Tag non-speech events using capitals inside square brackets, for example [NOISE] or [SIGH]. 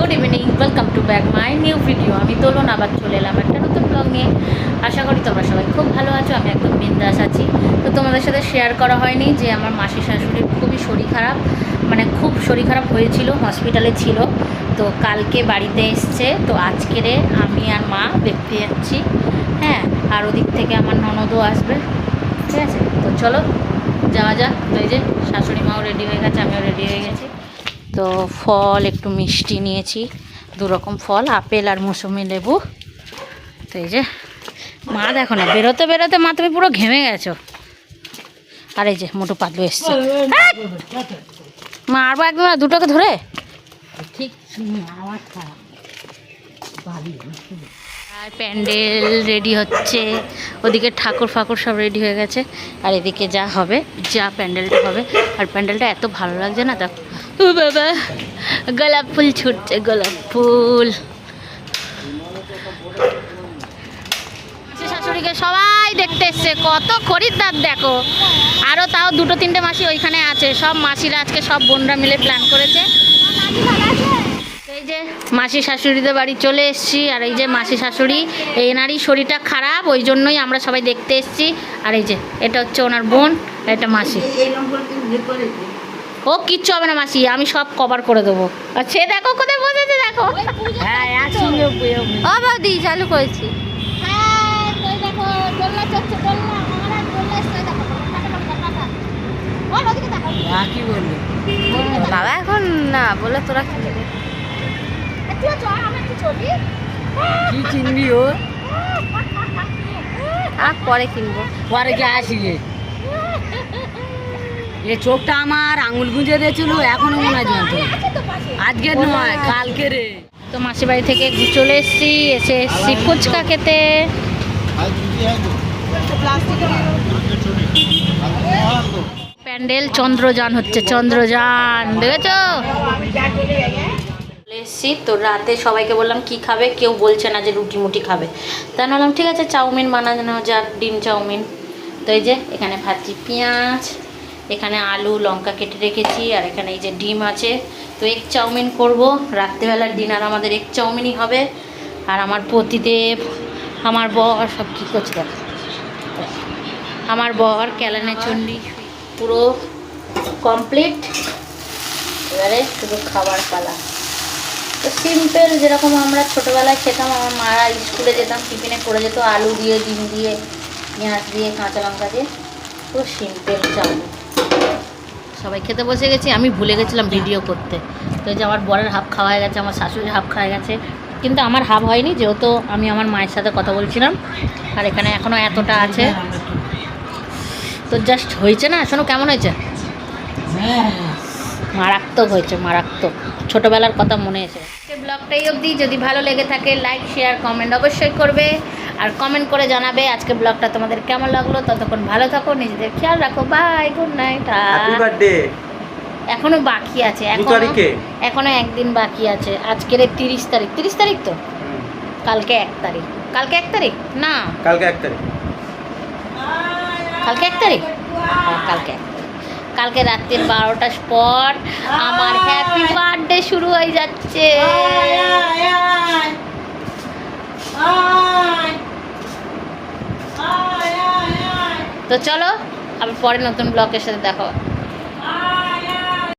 Good evening welcome to back my new video আমি তোলন আবার চলে এলাম একটা নতুন ব্লগ নিয়ে আশা করি তোমরা সবাই খুব ভালো আছো, আমি একদম বিন্দাস আছি। তো তোমাদের সাথে শেয়ার করা হয়নি যে আমার মাসি শাশুড়ির খুবই শরীর খারাপ মানে খুব শরীর খারাপ হয়েছিল হসপিটালে ছিল। তো কালকে বাড়িতে এসছে, তো আজকেরে আমি আর মা দেখতে যাচ্ছি। হ্যাঁ আর ওদিক থেকে আমার ননদও আসবে। ঠিক আছে? তো চলো, যাওয়া যাক। তো এই যে শাশুড়ি মাও রেডি হয়ে গেছে, আমিও রেডি হয়ে গেছি। তো ফল একটু মিষ্টি নিয়েছি দু রকম ফল আপেল আর মৌসুমি লেবু। তো এই যে মা দেখো না বেরোতে বেরোতে মা তুমি পুরো ঘেমে গেছো। আর এই যে মোটু পাতলু এসছে। মারবো একদম না দুটোকে ধরে। ঠিক আর প্যান্ডেল রেডি হচ্ছে। ওদিকে ঠাকুর ফাকুর সব রেডি হয়ে গেছে। আর এদিকে যা হবে যা প্যান্ডেলটা হবে। আর প্যান্ডেলটা এত ভালো লাগছে না দেখো। ও বাবা, গোলাপ ফুল ছুটছে, গোলাপ ফুল। শাশুড়িকে সবাই দেখতে এসছে, কত খরিদ্দার দেখো। আরও তাও দুটো তিনটে মাসি ওইখানে আছে, সব মাসিরা আজকে সব বোনরা মিলে প্ল্যান করেছে। এই যে মাসি শাশুড়িদের বাড়ি চলে এসেছি, আর এই যে মাসি শাশুড়ি এনারই শরীরটা খারাপ, ওই জন্যই আমরা সবাই দেখতে এসেছি। আর এই যে, এটা হচ্ছে ওনার বোন, এটা মাসি। ও কিচ্ছু হবে না মাসি। আমি সব কভার করে দেবো। আর সে দেখো কোথায় বসেছে দেখো। হ্যাঁ ও বৌদি চালু করেছি। বাবা এখন না বলে তোরা কি চিনবি ও? আর পরে কিনবো। পরে কি আসি [LAUGHS] এ চোখটা আমার আঙুল গুঁজে দিয়েছিল, এখনও মনে হয় আজকে নয়, কালকে রে। তো মাসির বাড়ি থেকে চলে এসেছি, এসে এসেছি ফুচকা খেতে। প্যান্ডেল চন্দ্রযান হচ্ছে, চন্দ্রযান, দেখেছ? এসেছি, তো রাতে সবাইকে বললাম, কি খাবে? কেউ বলছে না যে রুটি মুটি খাবে। তা বললাম, ঠিক আছে, চাউমিন বানানো যাক, ডিম চাউমিন। তো এই যে, এখানে ভাজি পেঁয়াজ এখানে আলু, লঙ্কা কেটে রেখেছি, আর এখানে এই যে ডিম আছে। তো এগ চাউমিন করব। রাত্রেবেলার ডিনার আমাদের এগ চাউমিনই হবে। আর আমার পতিদেব, আমার বর, সব কী করছে দেখো। আমার বর ক্যালানে চন্ডি, পুরো কমপ্লিট এবারে শুধু খাবার পালা। তো সিম্পল যেরকম আমরা ছোটোবেলায় খেতাম, আমার মারা স্কুলে যেতাম, টিফিনে করে যেত আলু দিয়ে, ডিম দিয়ে, পেঁয়াজ দিয়ে, কাঁচা লঙ্কা দিয়ে। তো সিম্পল চাউমিন। সবাই খেতে বসে গেছি, আমি ভুলে গেছিলাম ভিডিও করতে। তো যে আমার বরের হাফ খাওয়া হয়ে গেছে, আমার শাশুড়ির হাফ খাওয়া গেছে। কিন্তু আমার হাফ হয়নি, যেহেতু আমি আমার মায়ের সাথে কথা বলছিলাম, আর এখানে এখনও এতটা আছে। তো জাস্ট হয়েছে না? শোনো, কেমন হয়েছে? হ্যাঁ মারাত্মক হয়েছে, মারাত্মক। ছোটোবেলার কথা মনে এসে ব্লগটাই অবধি। যদি ভালো লেগে থাকে লাইক শেয়ার কমেন্ট অবশ্যই করবে। আর কমেন্ট করে জানাবে আজকে ব্লগটা তোমাদের কেমন লাগল। ততক্ষণ ভালো থাকো নিজেদের খেয়াল রাখো। বাই গুড নাইট এখনও বাকি আছে এখনও একদিন বাকি আছে। আজকের তিরিশ তারিখ। তিরিশ তারিখ তো? কালকে এক তারিখ। কালকে এক তারিখ? না। কালকে এক তারিখ। কালকে এক তারিখ? হ্যাঁ, কালকে এক কালকে রাত্রির বারোটার পর আমার হ্যাপি বার্থডে শুরু হয়ে যাচ্ছে। তো চলো আবার পরে নতুন ব্লগের সাথে দেখা